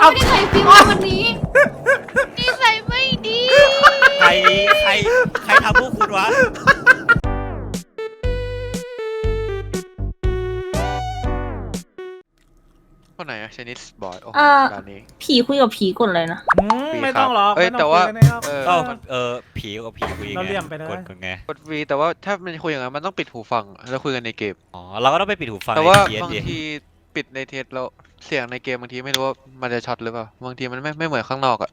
ไม่ได้ใส่ฟิล์มมาวันนี้นิสัยไม่ดี ใครใครใครทำพวกคุณวะ คนไหนอะชนิสบอยโอ้อ่าการนี้ ผีคุยกับผีกดเลยนะ อืมไม่ต้องหรอกเอ้ยไม่แต่ต้องว่า คุยกันนะครับ เออก็มันเออผีกับผีคุยไงเราเลี่ยมไปเลยกดกดไงกดวีแต่ว่าถ้ามันคุยอย่างนั้นมันต้องปิดหูฟังอะแล้วคุยกันในเกม อ๋อเราก็ต้องไปปิดหูฟังแต่ว่าใน TS บางดิที ปิดในเทสแล้วเสียงในเกมบางทีไม่รู้ว่ามันจะช็อตหรือเปล่าบางทีมันไม่ไม่เหมือนข้างนอกอะ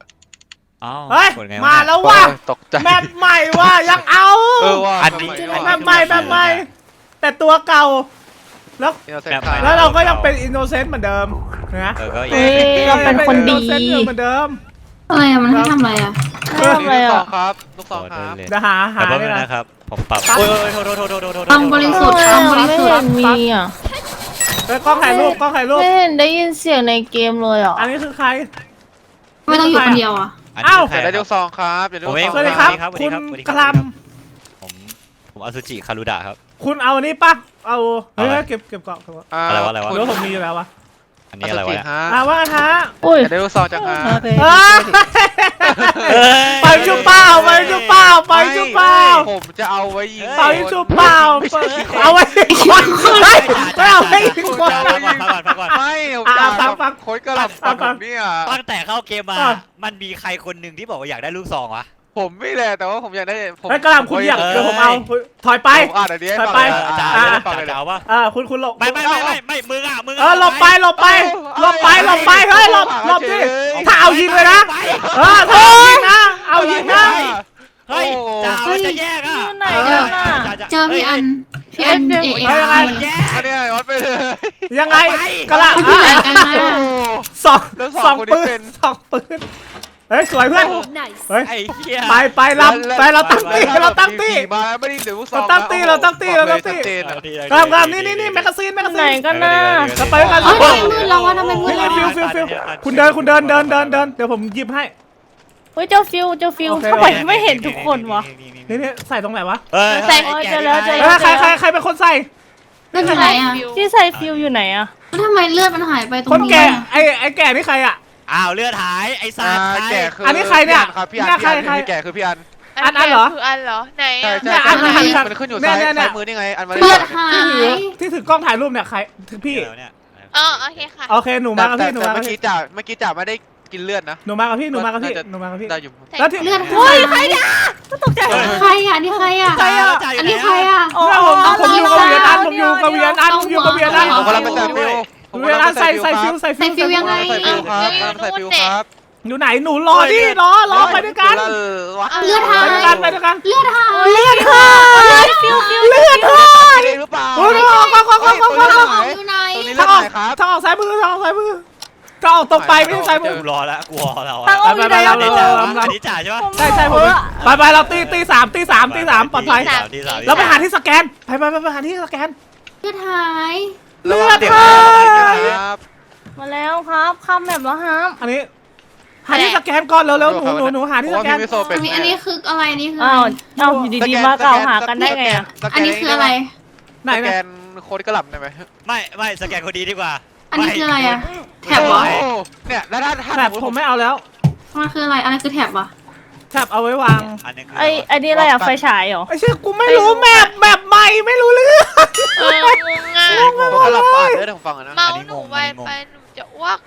อ้าวเฮ้ย กดไงมาะแล้วว่ะโอ้ยตกใจ แมปใหม่ว่ะยังเอาเออว่าอันนี้แมปใหม่แมปใหม่แต่ตัวเก่า แล้วแบบแล้วเราก็ยังเป็นอินโนเซนต์เหมือนเดิมนะเออก็เฮ้ยเราเป็นคนดีอิโเซนต์เหมือนเดิม อะไรอะมันให้ทำอะไรอะไม่ทำอะไรลูกซออะงครับลูกซองครับเลยเดี๋ยวหาหาแต่ว่าได้ไม่ละนะครับ ผมปรับปั๊บโอ้ยโอ้ยโทษโทษโทษโทษโทษโทษ ความบริสุทธิ์ความบริสุทไม่ธิ์เห็นมีอะ เอ้ยกล้องถ่ายรูปกล้องถ่ายรูป ไม่เห็นได้ยินเสียงในเกมเลยอะอันนี้คือใคร ไม่ต้องอยู่คนเดียวอะอันเอ้านี้ใครแต่ได้คลูรับกซองครับเดี๋ยวลูกผมเองซองสวัสดีครับ สวัสดีคุณครับสวัสดีกครับ ลัมผมผมอสุจิคารุดะครับ คุณเอาอันนี้ปะเอา เฮ้ยอะไร เก็บเก็บเกาะเก็บเกาะอะไรวะอะไรวะหรือว่าผมมีอยู่แล้ววะ อันนี้อะไรวะเนี่ยฮะอ่าว่ากันฮะอุ้ยแต่ได้ลูกซองจากฮะเอ้ยไปชุบเปล่าไปชุบเปล่าไปชุบเปล่าผมจะเอาไว้ยิงไปชุบเปล่าเอาไว้อีกคนเฮ้ยไม่เอาไว้อีกคนฟังก่อนฟังก่อนฟังก่อนไม่ผมอะจะฟังฟังโค้ดกระหล่ำฟัฟังงฟัผงมเนี่ยตั้งแต่เข้าเกมมาอะมันมีใครคนหนึ่งที่บอกว่าอยากได้ลูกซองวะ ผมไม่แหละแต่ว่าผมอยากได้ผมไอ้ยกระหลำคุณอยากเออเดี๋ยวผมเอาถอยไป ผมอ่านอันนี้ให้ไป ฟังไปเลยจ่าอะจ่า ฟังเลยจ่าปะเออคุณคุณหลบไม่ไม่ไม่ไม่ไม่มึงอะมึงะเออหลบไปหลบไปหลบไปหลบไปเฮ้ยหลบหลบดิถ้าเอายิงเลยนะไปเออถ้าเอายิงนะเอายิงนะเฮ้ยจ่ามันจะแยกอะอยู่ไหนกันน่ะจ่าเจอพี่อันพี่อันเอ้เอยเดี๋เอยวเอมันแยกอันนี้วัดไปเลยยังไงกระหลำมันอยู่ไหนอะกันโอ้นะสองแล้วสสอองงคนนี้ปืเป็น นสองปืน เฮ้ยสวยเพื่อนเฮ้ยไอ้เหี้ยไปไปลำไปเราตั้งตีเราตั้งตีขี่มาไม่ได้เดี๋ยวลูกซองเราตั้งตี้เราตั้งตี้เราตั้งตี้ชัดเจนอะกระหลำกระหลำนี่นี่นี่แมกกาซีนแมกกาไหนซีน กันน่ะเราไปด้วยกัน เอ้ยทำไมมืดแล้ววะทำไมมืดนี่แล้วฟิวฟิวฟิวคุณเดินคุณเดินเดินเดินเดินเดี๋ยวผมหยิบให้ เฮ้ยเจ้าฟิวเจ้าฟิวโอเค ทำไมไม่เห็นทุกคนวะ นี่นี่ใส่ตรงไหนวะเฮ้ยใส่เออเจอแล้วเจอเออใครใครใครเป็นคนใส่เลือดอยู่ไหนอะที่ใส่ฟิวอยู่ไหนอะแล้วทำไมเลือดมันหายไปตรงคนนี้แก่อะไอ้ไอ้แก่นี่ใครอะ อ้าวเลือดหายไอ้อ่าสัตว์แก่คืออัอันนี้ใครเนี่ยครับพี่อันเนี่ยพี่อันใครพี่แก่คือพี่อันอันอันเหรอ คืออันเหรอไหนใช่อะใช่เนี่ยอันใช่อันอันมันขึ้นอยู่เนี่ซ้ายยเนี่ย ซ้ายมือนี่ไงอันมาเลือดหาที่ถืยอที่ถือกล้องถ่ายรูปเนี่ยใครถึงพี่เดี๋ยวเนี่ยอ๋อโอเคค่ะ โอเคหนูมากับแต่พี่หนูแต่มากับเมื่อพี่กี้จ่าเมื่อกี้จ่าไม่ได้กินเลือดนะหนูมากับพี่หนูมากับพี่น่าจะหนูมากับพี่ ได้อยู่ แล้วที่ เลือดเฮ้ยใครเนี่ยตกใจใครอะนี่ใครอะใครอะอันนี้ใครอะอ๋อผมผมอยู่กับเวียนอันผมอยู่กับเวียนอันผมอยู่กับเวียนอันอ๋ผอมกำลังไปใส่ฟิวผ มเวียนกำลัอังนไปใส่ใส่ใส่ฟิฟิววใส่ฟิวใส่ฟิวยังไง ใส่ฟิวครับกำลังใส่ฟิวครับอยู่ไหนหนูรอดิรอรอไปด้วยกันเออวะเลือดไปหายด้วยกันไปด้วยกันเลือดหายเลือดหายฟิวฟิวเลือดหายเองหรือเปล่าโอ้ยออกออกออกออกออกออกเลือดออกหายอยู่ไหนตรงนี้ทาเลืงอดออกไหนครับทางออกซ้ายมือทางออกซ้ายมือทางออกตรงไปไม่ใช่ซ้ายมือกูรอแล้วกูรอแล้วตั้งอะเอาอยู่ไหนไปอะไปอันไปนี้ไปจ่าอันนี้จ่าใช่ปะใช่ใช่ผมไปไปเราตีตีสามตีสามตีสามปลอดภัยที่สามที่สามเราไปหาที่สแกนไปไปไปไปหาที่สแกนเลือดหาย เลือดเลือดหายหายครับ มาแล้วครับข้ามแบบแล้วครับอันนี้ หาที่สแกนก่อนเร็วๆหนูหนูหนูหาที่สแกนผมว่าพี่วิโซเป็อันนนี้อันนี้คืออะไรนี่คืออ้าวอะไรเอ้าอยู่ดีๆมากล่าวหากันได้ไงอะสแกอันนี้คืออะไร ไหนสไหนแกนโค้ดกระหล่ำได้ไหมไม่ไม่สแกนคนดีดีกว่า อันนี้คืออะไรอะแถบเหรอโอ้เนี่ยแล้วถ้าถ้าแบบผมไม่เอาแล้ว มันคืออะไรอะไรคือแถบวะ แทบเอาไว้วางอันนี้คือไอไอนี่อะไรอะไฟฉายเหรอ ไอ้เชี่ยกูไม่รู้แมปแมปใหม่ไม่รู้เรื่อง เอองงอะโค้ดกระหล่ำอ่านได้ผมฟังอะนะเมาส์หนูไวไปหนูจะอ้วก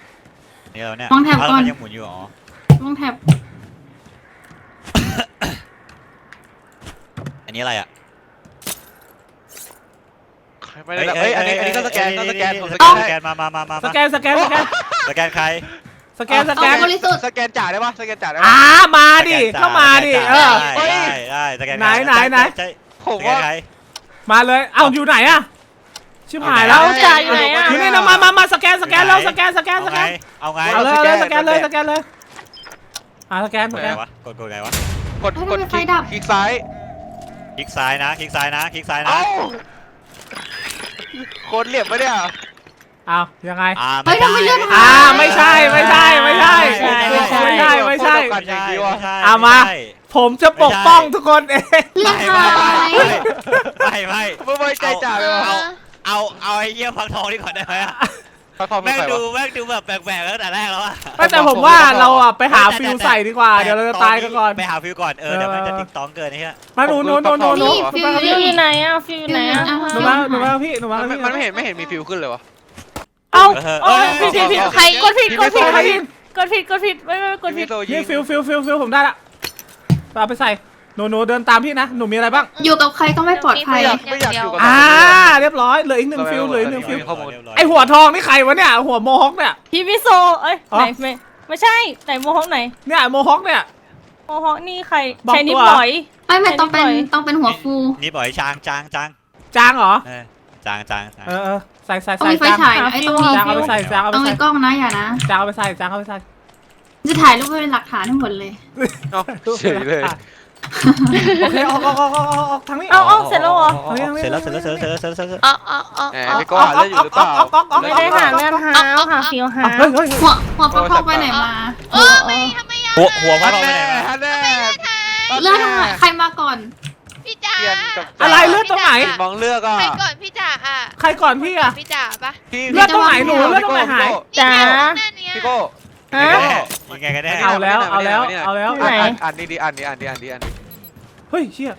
นี่แล้วเนี่ยลองแถบก่อนมันยังหมุนอยู่อ๋อต้องแถบอันนี้อะไรอะ ไม่ได้เอ้ยอันนี้อันนี้ก็สแกนก็สแกนผมสสแกนแกให้นมามามามาสแกนสแกนสแกนสแกนใคร สแกนสแกนเอาบริสุทธิ์สแกนจ่าได้ปะสแกนจ่าได้อ่าปะมาดิเข้ามาดิเออ ได้ได้ได้สแกนไหนไหนไหน ใช่ผมสแกนว่า ใคร มาเลยเอ้าอยู่ไหนอะชิบหายแล้วเอาจ่ายอยู่ไหนอะ อยู่นี่นะมามามาสแกนสแกนแล้วสแกนสแกนเอาสแกไงนเอาไงเอาเลยเอาเลยสแกนเลยสแกนเลยอ่าสแกนกสดแกไงนวะกดกดไงวะกดกดคลิกคลิกซ้าย คลิกซ้ายนะคลิกซ้ายนะคลิกซ้ายนะเอ้าโค้ดเหลี่ยมปะเนี่ย เอายังไง อ่าเฮ้ยทำไมเลือดหายอ่าไม่ใช่ไม่ใช่ไม่ใช่ ไม่ใช่ ไม่ใช่ ไม่ใช่กันอย่างนี้วะเอามา ผมจะปกป้องทุกคนเองเลือดหายไม่ไม่ไม่ไว้ใจจ่าเลยเอาวะ เอาเอาไอ้เหี้ยฟักทองนี่ก่อนได้ไหมอะถ้าความเป็นแม่งใครดูวะแม่งดูแบบแปลกๆตั้งแต่แรกแล้วอะไม่แต่ผมว่าเราอะไปหาฟิวใส่ดีกว่าเดี๋ยวเราจะตายกันก่อนไปหาฟิวก่อนเออเดี๋ยวมันจะติ๊กต้องเกินไอ้เหี้ยมาหนูหนูหนูหนูหนูฟิวมากับฟิพี่วอยู่ไหนอะฟิวอยู่ไหนอะหนูมาหนูมากับพี่หนูมามักับนพี่ไม่มันไม่เห็นไม่เห็นมีฟิวขึ้นเลยวะ เอ้าเออเอ้ยพี่พี่พี่ใครกดผิดกดผิดใครยิงกดผิดกดผิดไม่ไม่กดผิดโซยินี่งฟิวฟิวฟิวฟิวผมได้ละเอาไปใส่หนูหนูเดินตามพี่นะหนูมีอะไรบ้าง อยู่กับใครก็ไม่ปลอดภัยไม่อยากไม่อยากอยู่กับอ่าเรียบร้อยเหลืออีกหนึ่งฟิวเหลืออีกหนึ่งฟิวข้อมูลเรียบร้ยไอหัวทองนี่ใครวะเนี่ยหัวโมฮอคเนี่ยพี่มิโซเอ้ยอ๋อไหนไม่ไม่ใช่ไหนโมฮอคไหนเนี่ยโมฮอคเนี่ยโมฮอคนี่ใครบอกใช้นิดตัวหน่อยไม่ไม่ต้องเป็นใครนิดหน่อยต้องเป็นหัวฟูนี่บอกให้จางจางจางจางเหรอเออ จางจางจางเออเออใส่ใส่ต้องใส่มีไฟจางฉายนะไอ้ต้องมีจางเอาฟิไปวใส่จางเอาไปต้องมีใส่กล้องนะอย่านะ จางเอาไปใส่จางเอาไปใส่จะถ่ายรูปไว้เป็นหลักฐานทั้งหมดเลยเอ้าเฉยเลย โอเคออกออกออกออกออกออกทางนี้ เอาเอาเสร็จแล้วเหรอเอาเอาเสร็จแล้วเสร็จแล้วเสร็จแล้วเสร็จแล้วเสร็จแล้ว อ๋ออ๋ออ๋อแหมอ๋อพี่โก้หาเรื่องอยู่หรือเปล่า ไม่ได้หาเลื่อนหาหาฟิวหาเฮ้ยเฮ้ยหัวหัวปลาพอกไปไหนมาเออไม่ทำไมอะหัวหัวพ่อฮันเราไปแน่ไหนมาฮันแน่เลื่อนทำไมใครมาก่อน พี่จ๋าเปลี่ยนกับอะไรเลือดตรงไหน มองเลือกอะใครก่อนพี่จ๋าอะใครก่อนพี่อะพี่จ๋าปะพี่เลือดตรงไหนหนูเลือดตรงไหนหายจ๋านั่นเนี่ยพี่โก้ฮะ ยังไงกันแน่เอาแล้วเอาแล้วเอาแล้วไหน อ่านอ่านนี่ดิอ่านนี่อ่านนี่อ่านนี่อ่านนี่เฮ้ยเชี่ย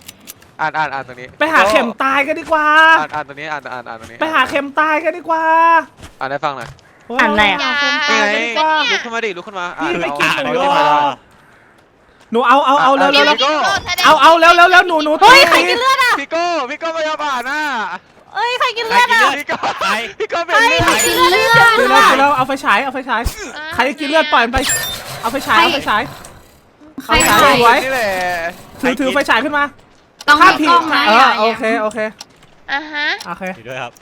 อ่านอ่านอ่านตรงนี้ไปหาเข็มตายกันดีกว่า อ่านอ่านตรงนี้อ่านอ่านอ่านตรงนี้ไปหาเข็มตายกันดีกว่าอ่านให้ฟังหน่อยอ่านไหนอะ จ๋านี่ไงเป็นเนี่ย ลุกขึ้นมาดิลุกขึ้นมาอ่านพี่ไปเอากินอ่านหนูเดี๋ยวเหรมาอ หนูเอาเอาเอาเร็วพี่เร็วไม่เร็วกินโกแสดงเอาเอาเร็วเร็วเร็วหนูหนูเฮ้ยใครกินเลือดอะพี่โก้พี่โก้ไม่ยอมอ่านน่ะเอ้ยใครกินใครเลือดกินอะเลือดพี่โก้ใครพี่โก้เป็นเลือดใครกินเลือดกินแล้วกินแล้วเอาไฟฉายเอาไฟฉายใครจะกินเลือดปล่อยมันไปเอาไฟฉายเอาไฟฉายใครเอาถ่ายไว้นี่แหละถือถือไฟฉายขึ้นมาต้องถ้ามีผิกดล้องนะเออย่าอโออย่าเคโอเคอะฮะโอเคอยู่ด้วยครับ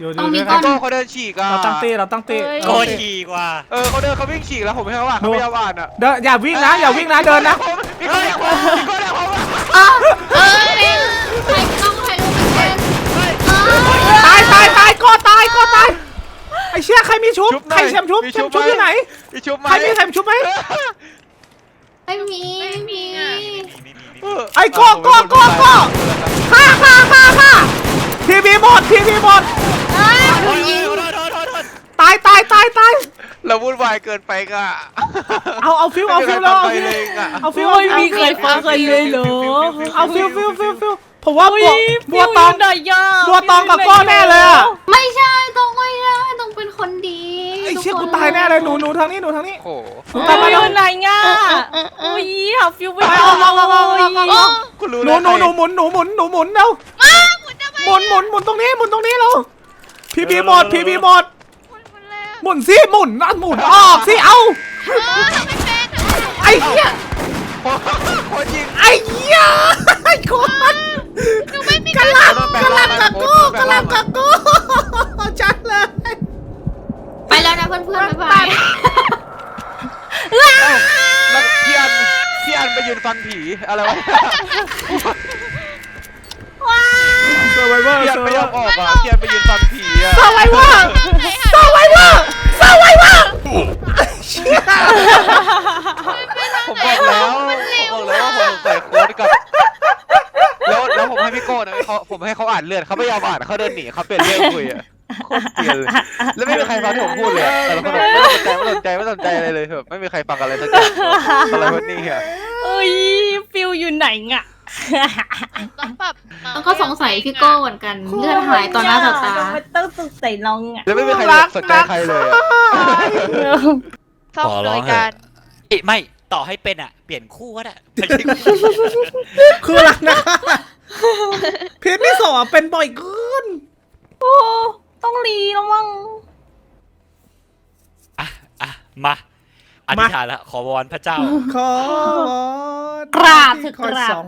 อยู่ต้ดูองมีด้วยกล้กัอนงโก้เขาเดินฉีกอะเราตั้งตีเราตั้งตีโกโอเคชีกว่า เออเขาเดินเขาวิ่งฉีกแล้วผมไม่ให้เขาอ่านเขาไม่ยอมอ่านอะเดินอย่าวิ่งนะอย่าวิ่งนะเดินนะพี่โก้อยากว่าพี่โก้อยากว่าเออเอ้ยใครต้องถ่ายรูปเป็นเออตายตายตายก็ตายก็ตายไอเชี่ยใครมีชุบใครเชมชุบเชมชุบที่ไหนพี่ชุบไหมใครมีเชมชุบไหมไม่มีไม่มีมีมีมีมีไอ้โก้โก้โก้โก้ฆ่าฆ่าฆ่าฆ่าทีวีหมดทีวีหมด โอ้ยโอ้ยโดนโดนโดนโดน ตายตายตายตายเราวุ่นวายเกินไปก็เอาเอาฟิวเอาฟิวแล้วเอาไปฟิวเลยอะเอาฟิวโอ้เอายฟิวมีใครฟังกันเลยเหรอเอาฟิวฟิวฟิวฟิวผมว่าบัวฟิบัวตองยู่ไหนย่าบัวตองกับโก้แน่เลยอะไม่ใช่ต้องไม่ได้ต้องเป็นคนดีไอ้เชี่ยทุกูคนตายแน่เลยหนูหนูทางนี้หนูทางนี้โอ้โหหนูฟิตามวมาอแล้วยู่ไหนง่ะโอ้ยหาฟิวไม่ไปเจเอาเอาเอาเอาเอาเอาโอ้คุณรู้หนูหนูหนูหมุนหนูหมุนหนูหมุนเร็วมาหมุนทำไมหมุนหมุนหมุนตรงนี้หมุนตรงนี้เร็วพีพีหมดพีพีหมด หมุนหมุนแล้วหมุนสิหมุนนะหมุนออกสิเอาเออทำไม่เป็นทำไม่เป็นไอ้เหี้ยโคตรยิงไอ้เหี้ยไอ้คนหนูไม่มีกำลังกำลังกับกูกำลังกับกูจัดเลยไปแล้วนะเพื่อนๆบ๊ายบายแล้วพี่อันพี่อันไปยืนฟันผีอะไรวะเซอ ร์ไวเวอร์พี่อันเซอร์ไม่ไวยอมออกอะพี่อันไปยืนฟันผีอะเวอร์เซอร์ไวเวอร์เซอร์ไวเวอร์เซอร์ไวเวอร์เชี่ยผมบอกแล้วผมบอกแล้วว่าผมใส่โค้ดกับแล้วแล้วผมให้พี่โก้นะเขาผมให้เขาอ่านเลือดเขาไม่ยอมอ่านเขาเดินหนีเขาเปลี่ยนเรื่องคุยอะโคตรเกลียดเลยแล้วไม่มีใครฟังที่ผมพูดเลยอะแต่ละคนแบบไม่สนใจไม่สนใจไม่สนใจอะไรเลยแบบไม่มีใครฟังอะไรสักอย่างอะไรวะนี่อะเอ้ยฟิวอยู่ไหนง่ะ ต้องปรับแล้วก็สงสัยพี่โก้เหมือนกัน เลือดหายต่อหน้าต่อตา ไม่ต้องสงสัยน้องอะแล้วไม่มีใครสนใจใครเลยอะซ่อมโดยการเอ๊ะไม่ต่อให้เป็นอะ เปลี่ยนคู่ก็ได้ไม่ใช่คืออะไรนะพีทไม่สอบเป็นบ่อยเกินโอ้ต้องรีแล้วมั้งอะอะมา อธิษฐานละขอวอนพระเจ้า ขอกราบเถอะขอกราสบอง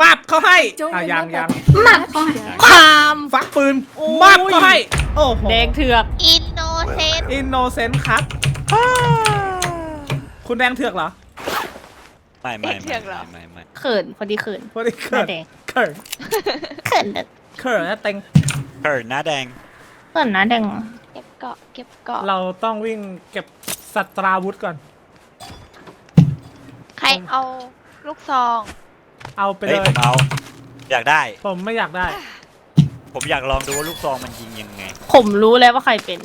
มับเขาให้อะยังยังหมักก่อนความฟักปืนโอ้ยมับเขาให้ โอ้โห แดงเถือกอินโนเซนอินโนเซนต์ครับคุณแดงเถือกเหรอไม่ไม่ไม่ไม่ไม่เขินพอดีเขินพอดีหเขิน้านแดงเขินเขินเด็ดเขินนะเต็งเออหน้าแดงเขินหน้าแดง เก็บเกาะเก็บเกาะเราต้องวิ่งเก็บสัตราวุธก่อน ใครเอาลูกซอง เอาไปเฮ้เลยยผมเอาอยากได้ ผมไม่อยากได้ ผมอยากลองดูว่าลูกซองมันยิงยังไง ผมรู้แล้วว่าใครเป็น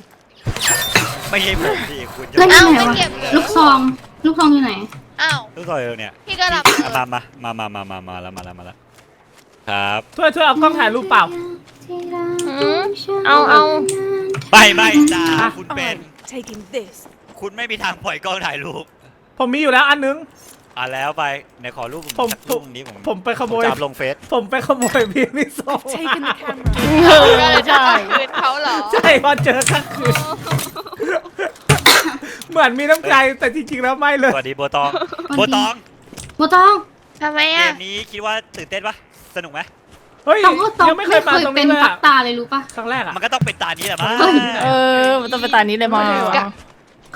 ไม่ใช่ผมสิคุณจะแล้วเอ้าอยู่ไหนไม่วะเก็บเลย ลูกซอง ลูกซองอยู่ไหน อ้าวรู้ตัวเองเนี่ยพี่ก็หลับอะมามามามามามามาแล้วมาแล้วมาแล้วครับ ช่วยช่วยเอากล้องถ่ายรูปเปล่าอืมเอาเอา ไม่ไม่จ้าอะคุณเป็น Taking this. คุณไม่มีทางปล่อยกล้องถ่ายรูปผมมีอยู่แล้วอันนึง อะแล้วไปในขอรูปผมสักรูปนี้ผมผมไปขโมยจะอัพลงเฟซผมไปขโมยพี่พี่โซ Taking the camera. เออก็เลยจะใช่คืนเขาเหรอ ใช่พอเจอก็คือเหมือนมีน้ำใจแต่จริงๆแล้วไม่เลย สวัสดีโบตองสวัสดีโบตอง โบตองทำไมเกอะ มนี้คิดว่าตื่นเต้นปะสนุกไหม เฮ้ยตองก็ตองยังไม่ไม่เคเคยยมาตรงเป็นี้นเลยปัอะกตาเลยรู้ปะ ครั้งแรกอะ มันก็ต้องเป็นตานี้แหละมั้งเฮ้ย เออ มันต้องไปตานี้เลยมั้ง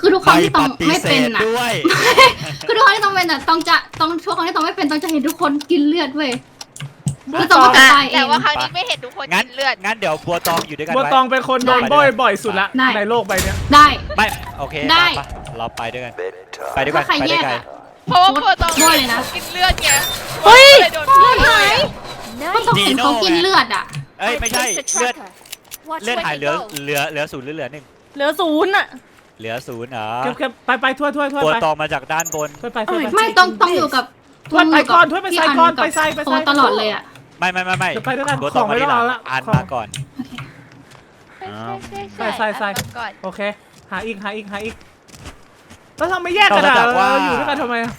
คือทุกครั้งที่ตองไม่เป็นอะ ด้วย คือทุกครั้งที่ตองเป็นอะตองจะตองช่วงครั้งที่ตองไม่เป็นตองจะเห็นทุกคนกินเลือดเว้ยคือตองก็จะตายเอแต่ง ว่าครั้งนี้ไม่เห็นทุกคนงั้น กินเลือด งั้นเดี๋ยวบัวตองอยู่ด้วยกันบัวไว้ตองเป็นคนโดนได้บ่อยบ่อยสุดละได้ ในโลกใบเนี้ยได้ ไม่ โอเคได้ ปะเราไปด้วยกัน ไปด้วยกันถ้าใครไปแยได้กไกลอะเพราะว่าโบตองด้วยเลยนะ กินเลือดไงเฮ้ยเลยโดนเลือดหาย ก็ต้องเห็นเขากินเลือดอะ เอ้ย ไม่ใช่ Place the เลือด tracker. Watch เลือด where หาย you เหลือ go. เหลือเหลือศูนย์หรือเหลือหนึ่งเหลือศูนย์อะเหลือศูนย์เหรอเก็บเก็บไปไปถ้วยถ้วยถ้วยบัวไปตองมาจากด้านบนถ้วยไปถ้วยไปไม่ต้องต้องอยู่กับถ้วยไปก่อนถ้วยไปใส่ก่อนไปใส่ไปใส่โค้ดตลอดเลยอะไม่ไม่ไม่ไม่เดี๋ยวไปด้วยกันบัวตองของไม่มาที่หลัต้องงเอาละอ่านของมาก่อนใช่ใส่ใส่เอาก่อนโอเค หาอีกหาอีกหาอีกแล้วทำไม่แยกกันอะนอกจากว่าเราอยู่ด้วยกันทำไมอะ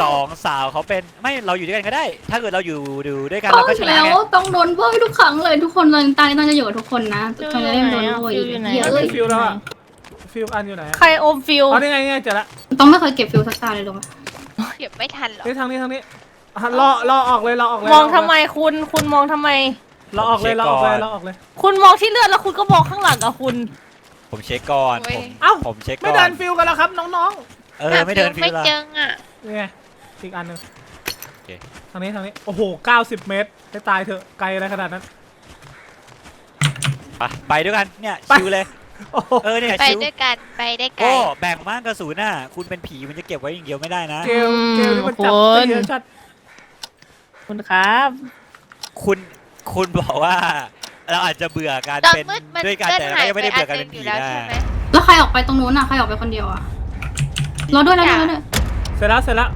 สองสาวเขาเป็นไม่เราอยู่ด้วยกันก็ได้ ถ้าเกิดเราอยู่ดูด้วยกันต้อเรางก็ชนะแล้วไงต้องโดนโบยทุกครั้งเลยทุกคนเลยตานี้ต้องจะอยู่กับทุกคนนะตอนจะได้ไม่โดนโบยฟิวอยู่ไหนเยอะอะเลยฟิลแล้วอะฟิลอันอยู่ไหนอะใครอมฟิลอ๋อนี่ไงนี่ไงเจอละต้องไม่เคยเก็บฟิวสักตาเลยหรอเก็บไม่ทันหรอกนี่ทางนี้ทางนี้อะรอรอออกเลยรอออกเลยมองทำไมคุณคุณมองทำไม รอออกเลยรอออกเลยรอออกเลย คุณมองที่เลือดแล้วคุณก็มองข้างหลังอะคุณ ผมเช็คก่อนผมเอ้า ผมเช็คก่ไม่อเดินนฟิลกันแล้วครับน้องเออไม่เดินฟิไม่ลละเจิงอะๆนี่ไง อีกอันหนึ่งโอเคทางนี้ทางนี้ โอ้โห 90 เมตรให้ตายเถอะไกลอะไรขนาดนั้น ไปไปด้วยกันเนี่ยไป ชิวเลยโอ้โหเออเนี่ยไปชิวด้วยกันไปได้ไกล โอ้แบ่งบ้างกระสุนน่ะคุณเป็นผีมันจะเก็บไว้อย่างเดียวไม่ได้นะ เกลเกลนี่มันจับคุณได้เยอะชัดคุณครับ คุณคุณบอกว่า เราอาจจะเบื่อการตอนเป็นมืดมันด้วยกันเลือแต่ดก็หายยังไปไม่ได้อัเบื่อนกันหเป็นึ่นงอผียู่แล้วนะใช่ไหม แล้วใครออกไปตรงนู้นอะ ใครออกไปคนเดียวอะรอด้วยรอด้วยรอด้วย เสร็จแล้วเสร็จแล้ว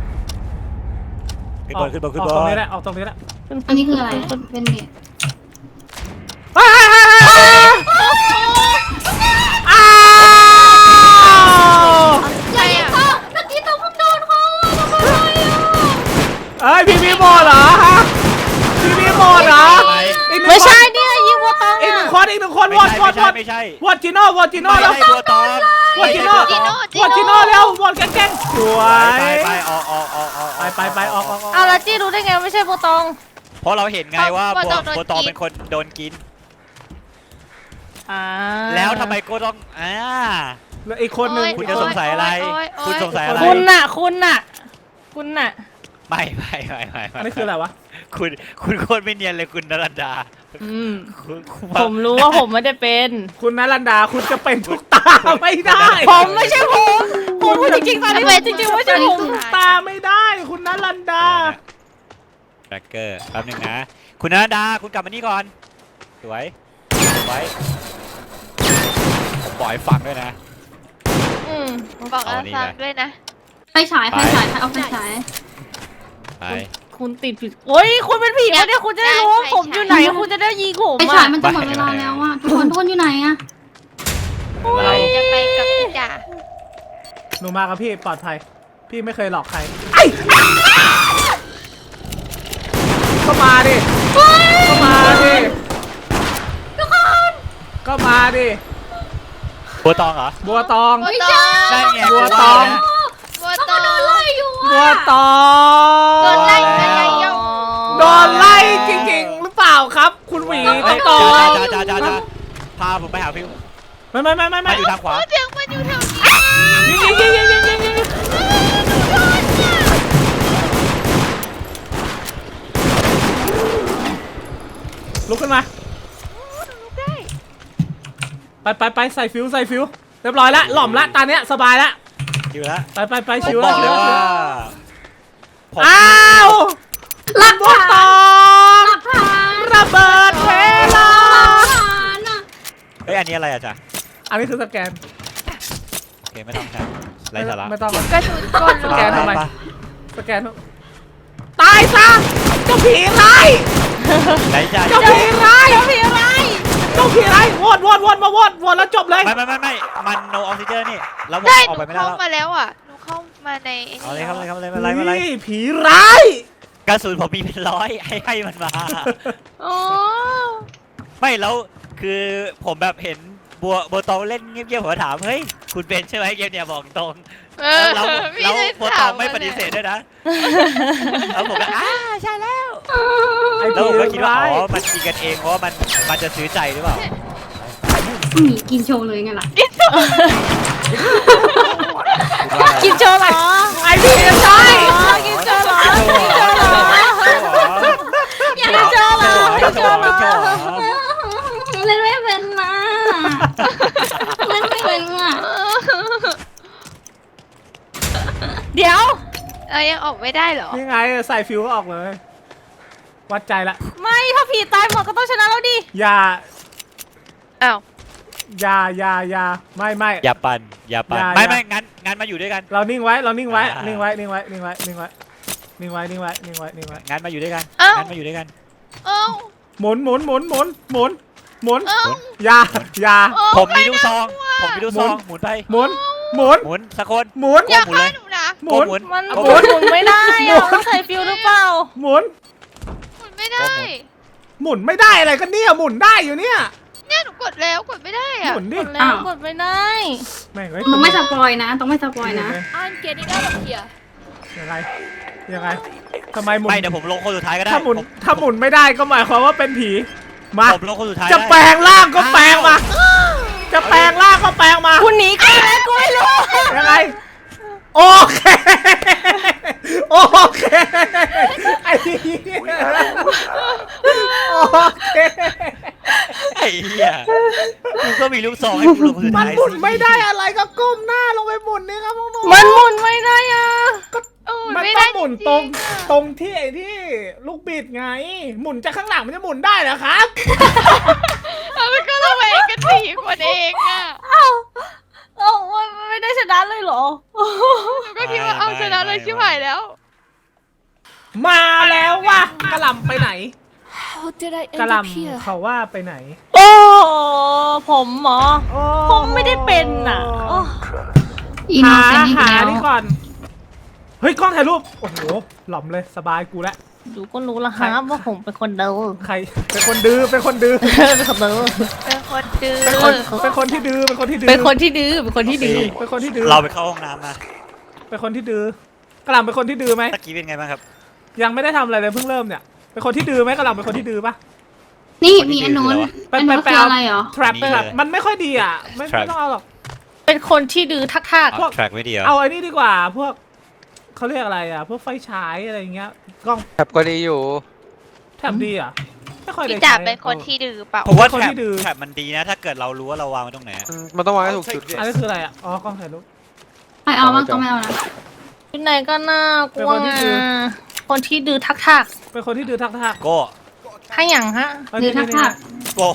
ขึ้นบนขึ้นบนขึ้นออบกตรงนนี้แหละออกตรงนี้แหละอันนี้คืออะไร เป็นเนี่ยอ้าวอ้าวใช่อะเมื่อกี้ต้องโดนเขาอะทำอะไรอะเอ้ยพี่มีโมดเหรอฮะพี่มีโมดเหรออีกหนึ่งไม่ใช่คนเนี่ยยิ งวัวตองอีกหนึ่งอะคนอีกหนึ่งคนไม่วอดใช่วอดวอดไม่ใช่วอดจิโน่วอดจิโน่ไม่แล้วใช่บัวตองวอดจิโน่จิโน่วอดจิโน่เร็ววอดแกล้งๆสวไปยไปออกออกออกออกไปไปไปออกออกออกเอาแล้วจี้รู้ได้ไงว่าไม่ใช่วัวตอง เพราะเราเห็นไงว่าบับัววตองโดนบัวตองกินเป็นคนโดนกิน อ่าแล้วทำไมก็ต้องอ่า แล้วอีกคนหนึ่ง โอ๊ยคุณจะสงสัยอะไร โอ๊ยโอ๊ยคุณสงสัยอะไร คุณน่ะ คุณน่ะ คุณน่ะไม่ไม่ไม่ไม่ไม่อันนี้คืออะไรวะ คุณคุณโคตรไม่เนียนเลยคุณนรันดา อืมคุณคุณผมรู้ว่าผมไม่ได้เป็น คุณนรันดาคุณจะเป็นทุกตาไม่ได้ผมไม่ใช่ผมผมพูดจริงๆตอนนี้จริงๆไม่ใช่ผมทุกตาไม่ได้ คุณนรันดา แบล็กเกอร์แป๊บหนึงนะ คุณนรันดาคุณกลับมานี่ก่อน สวยไว้ผมบอกให้ฟังด้วยนะ อืมบอกเอาอาอันนี้ซัไปงด้วยนะ ไฟฉายไฟฉายใครเอาไฟฉาย ไป คุณติดผิดโอ้ยคุณเป็นผีแล้วเนี่ยคุณจะได้รู้ว่าผมอยู่ไหนคุณจะได้ยิงผมไฟอะฉายมันจะหมดเวลาแล้วอะทุกคนทุกคนอยู่ไหนอะเราจะไปกับพี่จ่าหนูมากับพี่ปลอดภัย พี่ไม่เคยหลอกใครไอ้ก็มาดิก็มาดิก็มาดิบัวตองเหรอ บัวตองบัวตองนั่นไงบัวกูตองาแล้วบัวตองไล่อยู่บัวตอง โดนไล่ไป ต้ยองตองจ้าจ้าจ้าจ้าพาผมไปหาฟิวไม่ไม่ไม่ไม่มาไม่อยู่ทางขวาเสียงมันอยู่แถวนี้ยิงยิงยิงยิงยิงยิงยิงลุกขึ้นมาไปไปไปใส่ฟิวใส่ฟิวเรียบร้อยละหล่อมละตาเนี้ยสบายละอยู่แล้วไปไปไปผมชิวบละอกเลยว่าผมอ้าวหลักบัวฐานตอ เบิดเวลาหลักฐานอะเฮ้ยอันนี้อะไรอะจ๊ะอันนี้คือสแกนโอเคไม่ต้องใช้ไรสาระไม่ต้องกระสุนกลสแกนทำไมปะสแกนตายซะเจ้าผีร้ายไหนจ้ะเจ้าผีร้ายเจ้าผีร้ายเจ้าผีร้ายวนวนวนมาวนวนแล้วจบเลย ไม่ไม่ไม่ไม่มันโนออกซิเจนนี่เราได้ออกหไปนูไม่ได้เข้าแล้วมาแล้วอะหนูเข้ามาในไอ้เอาเลยนี่ครับเลยแล้วครับเลยไม่เป็นไรไม่เป็นไรนี่ผีร้าย กระสุนผมมีเป็นร้อยให้ให้มันมา โอ้ ไม่แล้ว คือผมแบบเห็นบัวบัวตองเล่นเงียบๆผมก็ถามเฮ้ยคุณเป็นใช่ไหมเกมเนี่ยบอกตรงเอแล้วอแล้วพี่แล้วได้บัวตถาองมไม่ปฏิเสธด้วยนะแล้วผมก็อ่าใช่แล้วไอ้แล้วผีผมก็คิดว่าร้ายอ๋อมันกินกันเองเพราะว่ามันมันจะซื้อใจหรือเปล่าหมีกินโชว์เลยไงล่ะ กินโชว์เหรอไอ้ผีร้ายกิ เล่นไม่เป็นอะเดี๋ยว เออยังออกไม่ได้เหรอนี่ไงใส่ฟิวออกเลย วัดใจละ ไม่ถ้าผีตายหมดก็ต้องชนะแล้วดิ อย่า อ้าว อย่าอย่าอย่าไม่ไม่ อย่าปั่นอย่าปั่นอย่าไม่อย่า ไม่งั้นงั้นมาอยู่ด้วยกัน เรานิ่งไว้ เรานิ่งไว้ อ่านิ่ นิ่งไว้ นิ่งไว้ นิ่งไว้ นิ่งไว้ นิ่งไว้ นิ่งไว้ นิ่งไว้ นิ่งไว้ งั้นมาอยู่ด้วยกันอ้าว งั้นมาอยู่ด้วยกัน เอ้า หมุนหมุนหมุนหมุนหมุน หมุนเอ้า อย่าอย่าโอ้ผมมีลูกไซอง ผมมีลูกซอง หมุนไป หมุนหมุนหมุนสักคนหมุน อย่าหมุนเลฆ่ายหนูนะหมุนหมุนมันเอาหมุนหมุนไม่ได้อะต้องใส่ฟิวหรือเปล่า หมุน หมุนไม่ได้ หมุนไม่ได้อะไรกันเนี่ยหมุนได้อยู่เนี่ยเนี่ยหนูกดแล้วกดไม่ได้หอะมุนดิกดแล้วกดไม่ได้ แม่งเอ้ยต้องไม่สปอยนะ ต้องไม่สปอยนะ I'm getting out of here ยังไงยังไงทำไมหมุนไม่เดี๋ยวผมลงคนสุดท้ายก็ได้ถ้าหมุนผมถ้าหมุนไม่ได้ก็หมายความว่าเป็นผี มาผมลงคนสุดท้ายจะได้แปลงร่างก็แปลงมา จะแปลงร่างก็แปลงมา คุณหนีก่อนนะกูไม่รู้ยังไง โอเค โอเคไอ้เหี้ยโอเค ไอ้เหี้ยกูก็มีลูกซองให้กูลงคนสุดมันท้ายหมุนสิไม่ได้อะไรก็ก้มหน้าลงไปหมุนนี่ครับน้องๆมันหมุนไม่ได้อะเออมันไม่ต้ได้องหมุนตรง ตรงที่ไอ้ที่ลูกบิดไง หมุนจากข้างหลังมันจะหมุนได้เหรอครับ เอามันก็ระแวงกันผีคนเองอะเอ้าเอ้ามันไม่ได้ชนะเลยเหรอ หนูก็คิดว่าเอาชนะเลยชิบหายแล้ว มาแล้วว่ะกระหลำไปไหน How did I กระหลำเขาว่าไปไหนโอ้ผมเหมอโอ้ผมไม่ได้เป็นอะโอ้ อีโนหาเซนต์อีกหาแล้ว นี่ก่อน เฮ้ย กล้องถ่ายรูป โอ้โห หล่อมเลยสบายกูแล้วดูก็รู้และครับว่าผมเป็นคนเดินใครเป็นคนดื้อเป็นคนดื้อเป็นคนเดินเป็นคนดื้อเป็นคนเป็นคนที่ดื้อเป็นคนที่ดื้อเป็นคนที่ดื้อเป็นคนที่ดื้อเป็นคนที่ดื้อเราไปเข้าห้องน้ำมาเป็นคนที่ดื้อกระหลำเป็นคนที่ดื้อไหมตะกี้เป็นไงบ้างครับ ยังไม่ได้ทำอะไรเลยเพิ่งเริ่มเนี่ยเป็นคนที่ดื้อไหมกระหลำเป็นคนที่ดื้อปะนี่มีอันนู้นไปอันไปนู้นไปคือเอาอะไรเหรอ trap นี่ไปแบบเลยมันไม่ค่อยดีอะไม่ Trap ไม่ต้องเอาหรอกเป็นคนที่ดื้อทักทักพวกแทร็กไม่ดีเหรอเอาไอ้นี่ดีกว่าพวก เขาเรียกอะไรอะพวกไฟฉายอะไรอย่างเงี้ยกล้องแบบก็ดีอยู่ แถบดีอะไม่ค่อยได้พี่จ่าใช้ เป็นคนที่ดื้อเปล่า ผมว่าเป็นคนแทร็ที่ดื้อ แทร็มันดีนะ ถ้าเกิดเรารู้ว่าเราวางไว้ตรงไหนอะอืมมันต้องวางให้ถูกจุด อันนี้คืออะไรอะอ๋อกล้องถ่ายรูปไปเอาบ้างก็ไม่เอานะที่ไหนก็น่ากลัวเป็นคนที่ดื้อ อะคนที่ดื้อทักทักเป็นคนที่ดื้อทักทักโก้ให้อย่างฮะเาดื้อทักทักโก้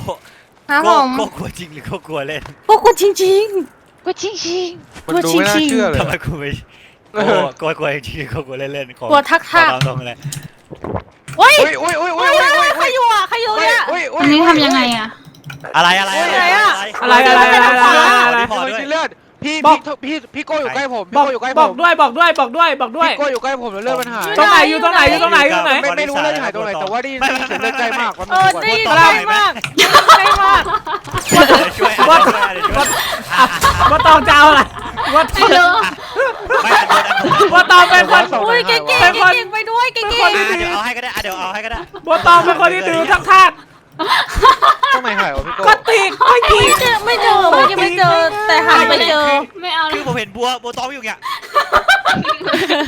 ครับผโก้มโก้กลัวจริงหรือโก้กลัวเล่นพวกคุณจริงก็ชิงชิงมันดูไม่น่าเชื่อเลยทำไมกูไม่เอ โก้อกลัวกลัวจริงหรือโก้กลัวเล่นเล่นขอๆกลัวทักขอทักตามตรงเลยเฮ้ยอุ้ยอุ้ยอุ้ยอุ้ยอุ้ยอุ้ยใครอยู่อะใครอยู่เนี่ย อุ้ยอุ้ยอันนี้ทำยังไงอะ อะไรอะไรอะไรอะอะไรอะไรอะไรอะไรอะไรอะไร พอคนด้วย ชิ้นเลือด พี่บอก พี่พี่พี่โก้อยู่ใกล้ผมบพี่อกโก้อยู่ใกล้บผอกมด้วยบอกด้วยบอกด้วยบอกด้วย พี่โก้อยู่ใกล้ผมแล้วเลือดมันหายตรงไหนอยู่ตรงไหนอยู่ตรงไหนอยู่ตรงไหน ไม่ไม่รู้เลือดหายตรงไหนแต่ว่าได้ยินเสียงเลือดใกล้มากมันเออก่อนได้ยินตัวใกต่อล้ไปไหมมากใกล้มากช่วยว่าช่วยอะไรช่วยว่าตองจะเอาอะไรว่าตองไม่รู้ไม่อันโดนอันโดนว่าตองเป็นคนอุ้ยเก่งๆเป็นคนเก่งๆไปด้วยเก่งเป็นๆคนอะเดี๋ยวเอาให้ก็ได้อะเดี๋ยวเอาให้ก็ได้ว่าตองเป็นคนที่ดื้อทักทักต รงไหนหายวะพี่โก้ก็ติดไม่ดีไม่เจอไม่เจอเมื่อกี้ไม่เจอ แต่หันไปเจอ ไม่เอาคืนะอผมเห็นบัวบัวตองอยู่อย่างเงี้ย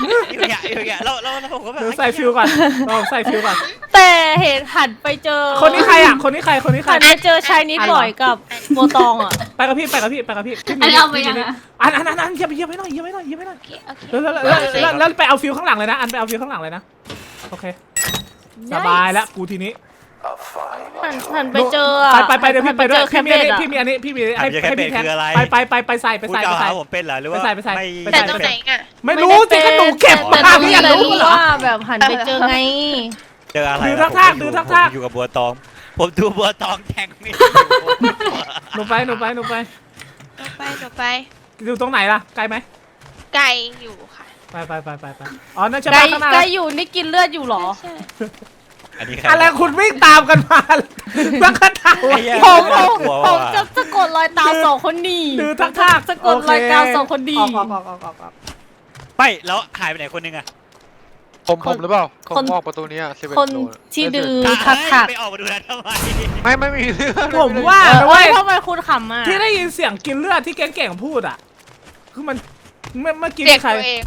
อยู่อย่างเงี้ยอยู่อย่างเงี้ยแล้วแล้วแล้วผมก็แบบเดี๋ยวใส่ฟิวก่อนเราใส่ฟิวก่อน แต่เห็นหันไปเจอคนนี้ใครอะ คนนี้ใคร คนนี้ใคร หันไปเจอชายนิดบ่อยกับโบตองอะ ไปกับพี่ ไปกับพี่ ไปกับพี่อันนี้เอาไปยังไงอันอันอันอันเหยียบเหยียบให้หน่อยเหยียบให้หน่อยเหยียบให้หน่อย โอเคโอเคแล้วแล้วแล้วแล้วแล้วไปเอาฟิวข้างหลังเลยนะ อันไปเอาฟิวข้างหลังเลยนะ โอเค สบายแล้วกูทีนี้ หันหันไปเจออะไปไปไปเดี๋ยวพี่ไปด้วยหันเจอแคพี่มมีเบอันดนี้อะพี่มีอันนี้พี่มีอันนี้ให้อะพี่จะให้พี่แทนแคมเบดคืออะไรไปไปไปไปไปใส่ไปคุณใส่กไปล่าวใส่หาผมเป็นเหรอหรือว่าไปใส่ไปใส่ไม่ไปแต่ใส่ตรงไหนอะ ไม่รู้สิกระดูกเข็มแต่มาตรงพี่นี้อยากเลยรู้รู้เหรอ ว่าแบบหันไปเจอไง เจออะไรดูล่ะทักผมๆดูอยู่ทักๆผมอยู่กับบัวตอง ผมดูบัวตองแทงมีดหนูไปหนูไปหนูไปหนูไปหนูไป อยู่ตรงไหนล่ะไกลไหมไกลอยู่ค่ะไปไปไปไปไปอ๋อนั่นใช่ไกลปะข้างหน้าไกลอยู่นี่กินเลือดอยู่เหรอ ใช่ อันนี้ใคอะไรคุณวิ่งตามกันมาแล้วก็ถามไอ้เหี้ยผมผน่ามกลัวผว่ะมจะสะกดรอยตามสองคนดีดูทักทักสะกดรอยตามสองคนดี ออกออกออกออกออกออกไม่แล้วหายไปไหนคนนึงอะผมผมหรือเปล่าผคน มออกประตูนี้อะสิบเอ็ดคนโลที่ดื้อเฮ้ทักยทักไปออกมาดูนะทำไมไม่ไม่มีเรื่องผมว่าเออนะเอ้เว้ยยทำไมคุณขำอะที่ได้ยินเสียงกินเลือดที่เก่งๆพูดอะ คือมันเมื่อเมื่อกี้เด็กใครตัวเอง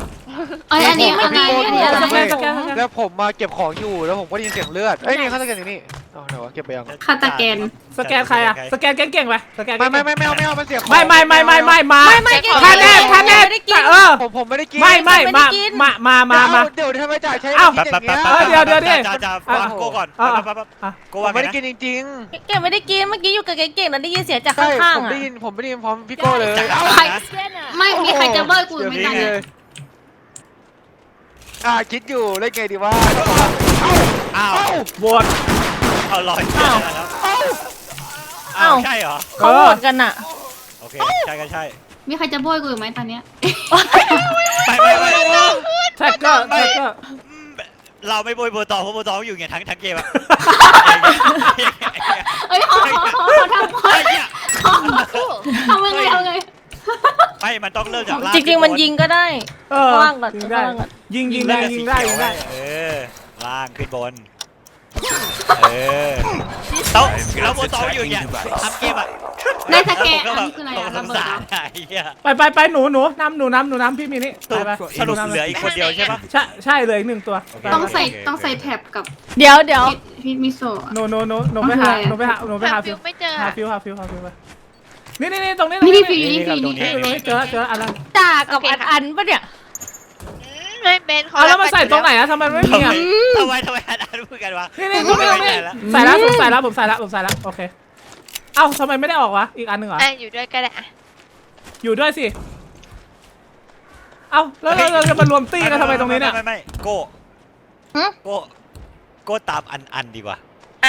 เอ้ยอันนี้อันนี้อันนี้อะไรสแกนสแกนสแกนแล้วผมมาเก็บของอยู่แล้วผมก็ได้ยินเสียงเลือดเอ้ยนี่เขาสแกนอยู่นี่เอาเดี๋ยววะเก็บไปยังฆาตแกนสแกนใครอะสแกนเก่งๆไปสแกนไม่ไม่ไม่ไม่เอาไม่เอามันเสียของไม่ไม่ไม่ไม่ไม่มาไม่ไม่เก่งถ้าแน่ถ้าแน่ไม่ได้กินเออผมผมไม่ได้กินไม่ไม่ไม่ได้มากินมามามามาเดี๋ยวเดี๋ยวทำไมจ่ายใช้เอ้าคิแป๊ดบอย่าแป๊บงเงี้ยแป๊บเออเดี๋ยวเดี๋ยวดิจ้าจ้าฟังโก้ก่อนอะแป๊บแป๊บแป๊บอะโก้ผว่ามไงไม่ได้นะกินจริงเก่งไม่ได้กินเมื่อกี้อยู่กับเก่งๆแล้วได้ยินเสียงจากๆใช่ข้างผมๆได้อะยินผมไม่ได้ยินพร้อมพี่โก้เลยเอ้าใครไม่มีใครจะเบิร์กูไม่นี่ตายไงเลย อ่าคิดอยู่เล่นไงดีวะอ้าวเอ้าโหวตเอาลอยเชื่อแล้วเอ้าอ้าวใช่เหรอ เขาโหวตกันอะโอเค ใช่ก็ใช่ มีใครจะโบยกูอีกไหมตอนเนี้ยไปไปไปแท็กเกอร์แท็กเกอร์เราไม่โบยบัวตองเพราะบัวตองอยู่ไงทั้งทั้งเกมอะเอ้ยขอขอขอขอทำขอไอ้เหี้ยขอทำยังไงทำยังไง ไม่มันต้องเริ่มจากล่างจริงๆมันยิงก็ได้ เออว่างก่อนยิงได้ว่างก่อน ยิงยิงเริ่ได้มจากยิสีงได้เขียิยวงได้เออล่างขึ้นบน เออแล้วแล้วบัวตองอยู่อย่างเงี้ยทำเกมอะได้สแกนล้วอันผมนี้คืออะไรก็อะแบบระเบิดสงเหรสาอรไอ้เหี้ยไปไปไปหนูหนูน้ำหนูน้ำหนูน้ำพี่มีนี่ไปไปสรุปเหลืออีกคนเดียวใช่ปะ ใช่ใช่เลยหนึ่งตัวโอเคต้องใส่ต้องใส่แท็บกับเดี๋ยวเดี๋ยว พิษมิโซะ หนูหนูหนูหนูไปหาหนูไปหาหนูไปหาหาฟิฟิววไม่เจอ หาอะฟิวหาฟิวหาฟิวไป นี่นี่นี่ตรงนี้นี่นี่นี่ฟิวนี่ฟิวนี่นี่ตรงนี้เจอแล้วเจอแล้วอะไรจ่ากับอันอันปะเนี่ย อืมไม่เป็นเขาเอาแล้วมันกัใส่ตรงไหนอะทำไมไม่มีทำไมอะทำไมทำไมอ่านพูดกันวะ นี่นี่ตรงนี้ตรงนี้ใส่ใส่แล้แล้ววผมใส่แล้วผมใส่แล้วผมใส่แล้วโอเค เอ้าทำไมไม่ได้ออกวะอีกอันหนึ่งเหรอ อะอยู่ด้วยก็ได้อะอยู่ด้วยสิ เอ้าแล้วเราเราจะมารวมตี้กันทำไมตรงนี้เนี่ย ไม่ไม่ไม่โก้หึโก้โก้ตามอันอันดีกว่า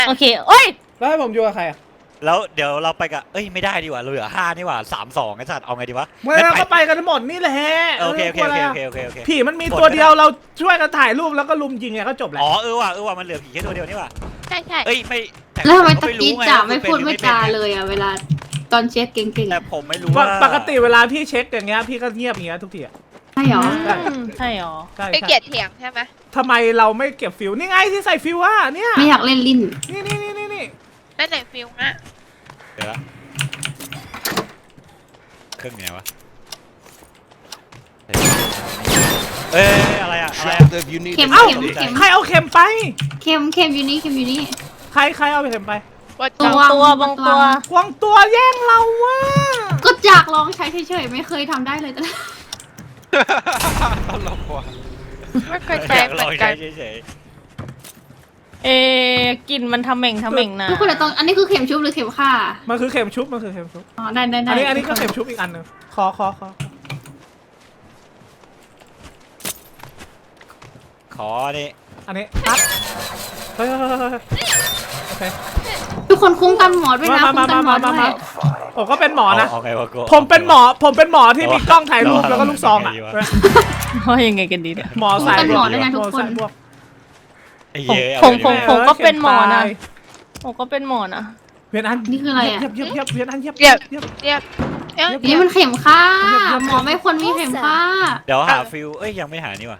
โอเคโอ้ยแล้วให้ผมอยู่กับใครอะ แล้วเดี๋ยวเราไปกับเอ้ยไม่ได้ดีกว่าเราเหลือห้านี่หว่าสามสองไอ้สัตว์เอาไงดีวะเมื่อเราก็ไปกันหมดนี่แหละโอเคโอเคกลัวโออะไรเคอะโอเคโอเคโอเคผีมันมีตัวเดียวเราช่วยกันถ่ายรูปแล้วก็ลุมยิงไงก็จบแล้วอ๋อเออว่ะเออว่ะมันเหลือผีแค่ตัวเดียวนี่ว่ะใช่ใช่เอ้ยไม่แต่แล้วทำไมผตะรู้กี้งจ่าว่ไม่คุณพูดเป็นไม่หรือจาป็นเลยอะเวลาตอนเช็คเก่งแต่ผมไม่รู้ปว่ากปกติเวลาพี่เช็คอย่างเงี้ยพี่ก็เงียบอย่างเงี้ยทุกทีอะๆใช่เหรอได้อืมใช่หรอใช่ไปใช่เกลียดเถียงใช่ไหมทำไมเราไม่เก็บฟิวนี่ไงที่ใส่ฟิวอะเนี่ยไม่อยากเล่นลิ้นนี่นี่นี่ นี่นี่นั่นไหนฟิวนะเดี๋ยวละเครื่องไหนวะเอ้ยอะไรอะอะไรอะ If you need เข็มเอ้าเข็มเข็มใครเอาเข็มไป เข็มเข็มอยู่นี่เข็มอยู่นี่ ใครใครเอาเข็มไปว่าตัจะวตัวบางตัว กวางตัวแย่งเราว่ะก็อยากลองใช้เฉยๆไม่เคยทำได้เลยแต่ ตลกว่ะไม่เคยใจอยากเหลมือองนใช้กันเฉย เอะกลินมันทำเหม่งทำเหม่งนะทุกคนจะต้องอันนี้คือเข็มชุบหรือเข็มฆ่ามันคือเข็มชุบมันคือเข็มชุบอ๋อได้ได้ได้อันนี้อันนี้ก็เข็มชุบอีกอันหนึ่งขอขอขอๆขอนี่อันนี้ปั๊บเฮ้ยเฮ้ยเฮ้ยเฮ้ยโอเค ทุกคนคุ้มกันหมอด้วยนะมาคุ้มมากันหมอมามาด้วยผมก็เป็นหมอนะเอาไงวะโก้ผมเป็นหมอ ผมเป็นหมอที่มีกล้องถ่ายรูปแล้วก็ลูกซองอะว่ายังไงกันดีเนี่ย หมอสายคุ้มกันหมอด้วยนะทุกหมอคนสายบวก ไอ้เหี้ยผมเอาผมไปผมก็เป็นหมอนะเข็ตายผมก็เป็นหมอนะ เวียนอันนี่คืออะไรอะ เยียบเยียบเยียบเวียนอันเยียบเรียบ เยียบเรียบเอ้ยนี่มันเข็มฆ่าหมอไม่ควรมีเข็มฆ่าเดี๋ยวหาฟิวเอ้ยยังไม่หานี่ว่ะ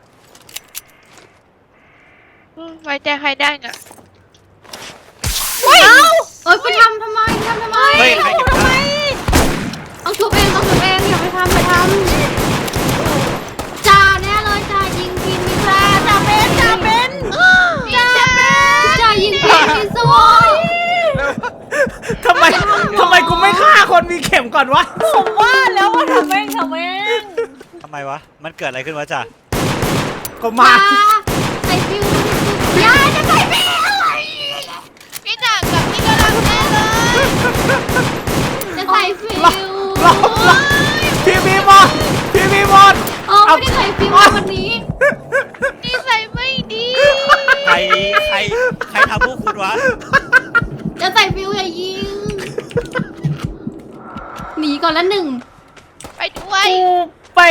ไว้ใจใครได้น่ะเอ้ยไปทำทำไมทำทำไมเฮ้ยใครเก็บผ้าต้องชุบเองต้องชุบเองอย่าไปทำไปทำ ยิงพินมีสวอยทำไมทำไมกูไม่ฆ่าคนมีเข็มก่อนวะ ผมว่าแล้วว่าทำแม่งทำแม่งทำไมวะ มันเกิดอะไรขึ้นวะจ๊ะก็มาจ่าใส่ฟิวอยาจะใส่ฟิวอะไรพี่ใจจะใส่ฟิวรอรอรอพี่มีหมดพี่มีหมดเออไม่ได้ใส่ฟิวมาวันนี้ หนีก่อนละหนึ่งไปด้วยกูไป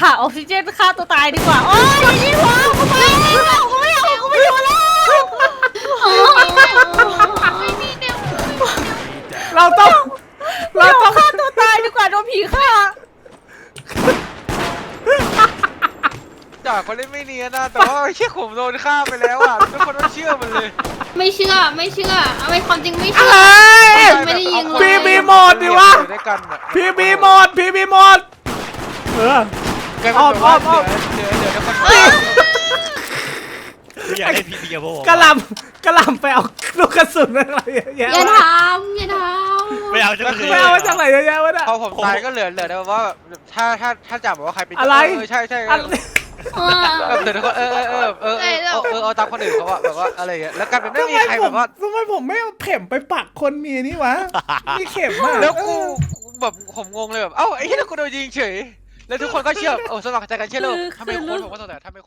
หาออกซิเจนฆ่าตัวตายดีกว่า โอ้ยยิงหัวกูไม่ยิงหัวกูไม่เอากูไม่อยู่แล้วโอ้ไม่มีเดียวเราต้องเราเราต้องฆ่าตัวตายดีกว่าโดนผีฆ่าจากคนเล่นไม่เนียนนะแต่ว่าเชี่ยผมโดนฆ่าไปแล้วอะทุกคนไม่เชื่อมันเลย ไม่เชื่อไม่เชื่อ เอาไปความจริงไม่อะเชื่ไรอ ไม่ได้ยิงเลย พี่มีหมดดิวะ อยู่ด้วยกันอะพี่มีหมดพี่มีหมดเออ กลายเป็นแบบว่าอ้อมอ้อมเหลือเหลือเหลือแต่คนคุณอยากได้พีพีกับพวกผมกระหลำกระหลำไปเอาลูกกระสุนอะไรเยอะแยะอย่าวะทำอย่าทไม่เอาจะไปเอามาจากไหนเยอะแยะวะเนี่ย พอผมตายก็เหลือเหลือแต่ว่าแบบถ้าถ้าถ้าจับบอกว่าใครเป็นอะไร เออใช่ใช่อะเออำเออ แบบเหลือแต่คนเออเออเออเออเออเออเออเอาตามคนอื่นเขาอะแบบว่าอะไรอย่างเงี้ยแล้วกลายเป็นไม่ทำมีไมใครผแบมบว่าทำไมผมไม่เอาเข็มไปปักคนมีนี่วะ มีเข็มอะแล้วกูแบบผมงงเลยแบบเอ้าไอ้ที่กูโดนยิงเฉย แล้วทุกคนก็เชื่อโอ้สมัครใจกันเชื่อเลยทำไมคนผมก็สงสัยทำไมคน